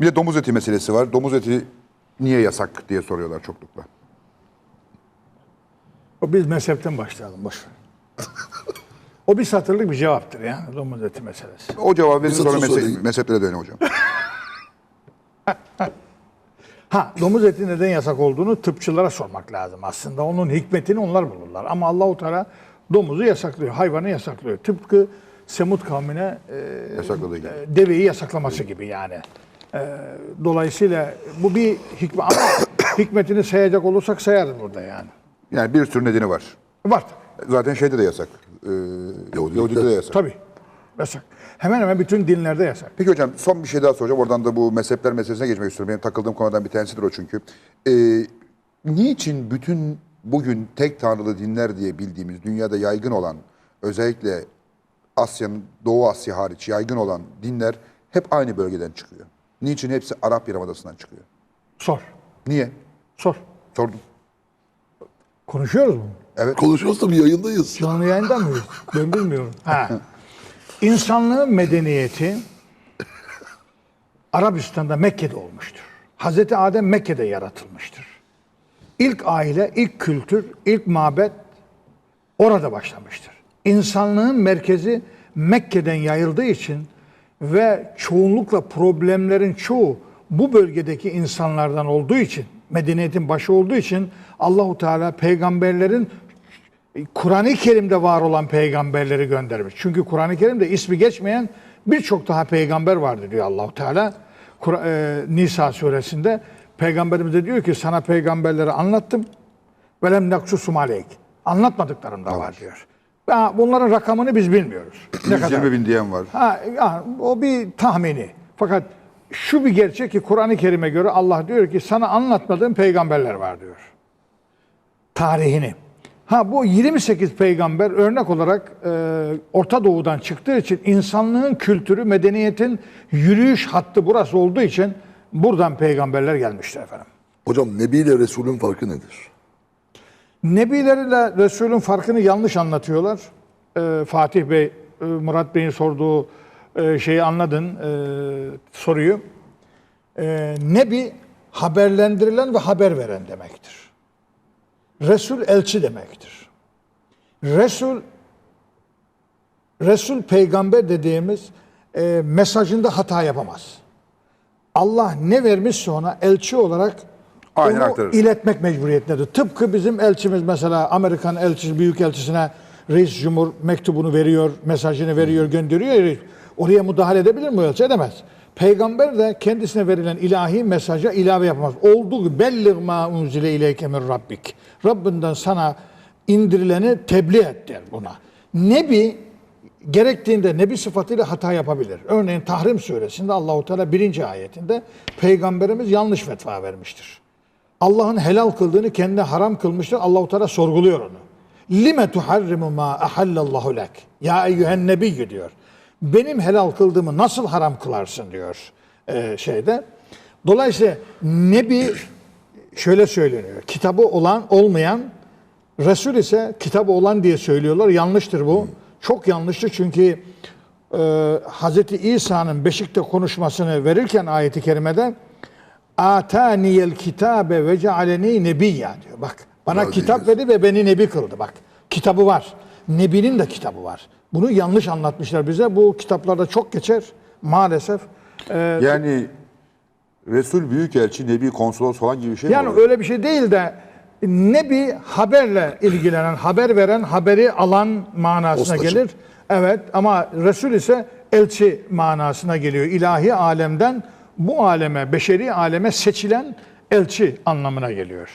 Bir de domuz eti meselesi var. Domuz eti niye yasak diye soruyorlar çoklukla. O biz mezhepten başlayalım boş ver. o bir satırlık bir cevaptır ya domuz eti meselesi. O cevabı verin sonra mezhe- mezheplere dönelim hocam. Ha domuz eti neden yasak olduğunu tıpçılara sormak lazım aslında. Onun hikmetini onlar bulurlar. Ama Allahu Teala domuzu yasaklıyor, hayvanı yasaklıyor. Tıpkı Semud kavmine e, Yasakladığı gibi. e, deveyi yasaklaması gibi yani. E, dolayısıyla bu bir hikmet ama hikmetini sayacak olursak sayarız burada yani. Yani bir sürü nedeni var. Var Zaten şeyde de yasak. Ee, Yahudilikte de yasak. tabii. Yasak. Hemen hemen bütün dinlerde yasak. Peki hocam son bir şey daha soracağım. Oradan da bu mezhepler meselesine geçmek istiyorum. Benim takıldığım konudan bir tanesidir o çünkü. Ee, niçin bütün bugün tek tanrılı dinler diye bildiğimiz dünyada yaygın olan özellikle Asya'nın Doğu Asya hariç yaygın olan dinler hep aynı bölgeden çıkıyor? Niçin hepsi Arap Yarımadası'ndan çıkıyor? Sor. Niye? Sor. Sordum. Konuşuyoruz mu? Konuşuyoruz tabii yayındayız. Canlı yayında mıyız? Ben bilmiyorum. Ha. İnsanlığın medeniyeti Arabistan'da Mekke'de olmuştur. Hazreti Adem Mekke'de yaratılmıştır. İlk aile, ilk kültür, ilk mabet orada başlamıştır. İnsanlığın merkezi Mekke'den yayıldığı için ve çoğunlukla problemlerin çoğu bu bölgedeki insanlardan olduğu için, medeniyetin başı olduğu için Allahu Teala peygamberlerin Kur'an-ı Kerim'de var olan peygamberleri göndermiş. Çünkü Kur'an-ı Kerim'de ismi geçmeyen birçok daha peygamber vardır diyor Allahu Teala. Kur- e, Nisa suresinde peygamberimiz de diyor ki sana peygamberleri anlattım. Velem naksusum aleyk. Anlatmadıklarım da var diyor. Ha, bunların rakamını biz bilmiyoruz. Ne kadar? 120 bin diyen var. Ha, ya, o bir tahmini. Fakat şu bir gerçek ki Kur'an-ı Kerim'e göre Allah diyor ki sana anlatmadığım peygamberler var diyor. Tarihini. Ha bu 28 peygamber örnek olarak e, Orta Doğu'dan çıktığı için insanlığın kültürü, medeniyetin yürüyüş hattı burası olduğu için buradan peygamberler gelmiştir efendim. Hocam Nebi ile Resul'ün farkı nedir? Nebilerle Resul'ün farkını yanlış anlatıyorlar. Ee, Fatih Bey, e, Murat Bey'in sorduğu e, şeyi anladın, e, soruyu. E, Nebi haberlendirilen ve haber veren demektir. Resul elçi demektir. Resul Resul peygamber dediğimiz e, mesajında hata yapamaz. Allah ne vermişse ona elçi olarak Aynen onu aktarır. iletmek mecburiyetindedir. Tıpkı bizim elçimiz mesela Amerikan elçisi, büyük elçisine reis cumhur mektubunu veriyor, mesajını veriyor, gönderiyor. ya, Oraya müdahale edebilir mi elçi? Edemez. Peygamber de kendisine verilen ilahi mesaja ilave yapamaz. Olduğu gibi bellir ma unzile ileyke min rabbik. Rabbinden sana indirileni tebliğ et der buna. Nebi gerektiğinde nebi sıfatıyla hata yapabilir. Örneğin Tahrim suresinde Allahu Teala birinci ayetinde peygamberimiz yanlış fetva vermiştir. Allah'ın helal kıldığını kendine haram kılmıştır. Allahu Teala sorguluyor onu. Lime tuharrimu ma ahallallahu lek. Ya eyyühen nebiyyü diyor. Benim helal kıldığımı nasıl haram kılarsın diyor e, şeyde. Dolayısıyla nebi şöyle söyleniyor. Kitabı olan olmayan Resul ise kitabı olan diye söylüyorlar. Yanlıştır bu. Çok yanlıştır çünkü e, Hz. İsa'nın Beşik'te konuşmasını verirken ayeti kerimede Ataniyel kitabe ve cealeni nebiyya diyor. Bak bana Biraz kitap verdi ve beni nebi kıldı. Bak kitabı var. Nebinin de kitabı var. Bunu yanlış anlatmışlar bize. Bu kitaplarda çok geçer maalesef. E, Yani Resul Büyükelçi, Nebi, Konsolos falan gibi bir şey mi Yani öyle bir şey değil de ne bir haberle ilgilenen, haber veren, haberi alan manasına Postacı. gelir. Evet ama Resul ise elçi manasına geliyor. İlahi alemden bu aleme, beşeri aleme seçilen elçi anlamına geliyor.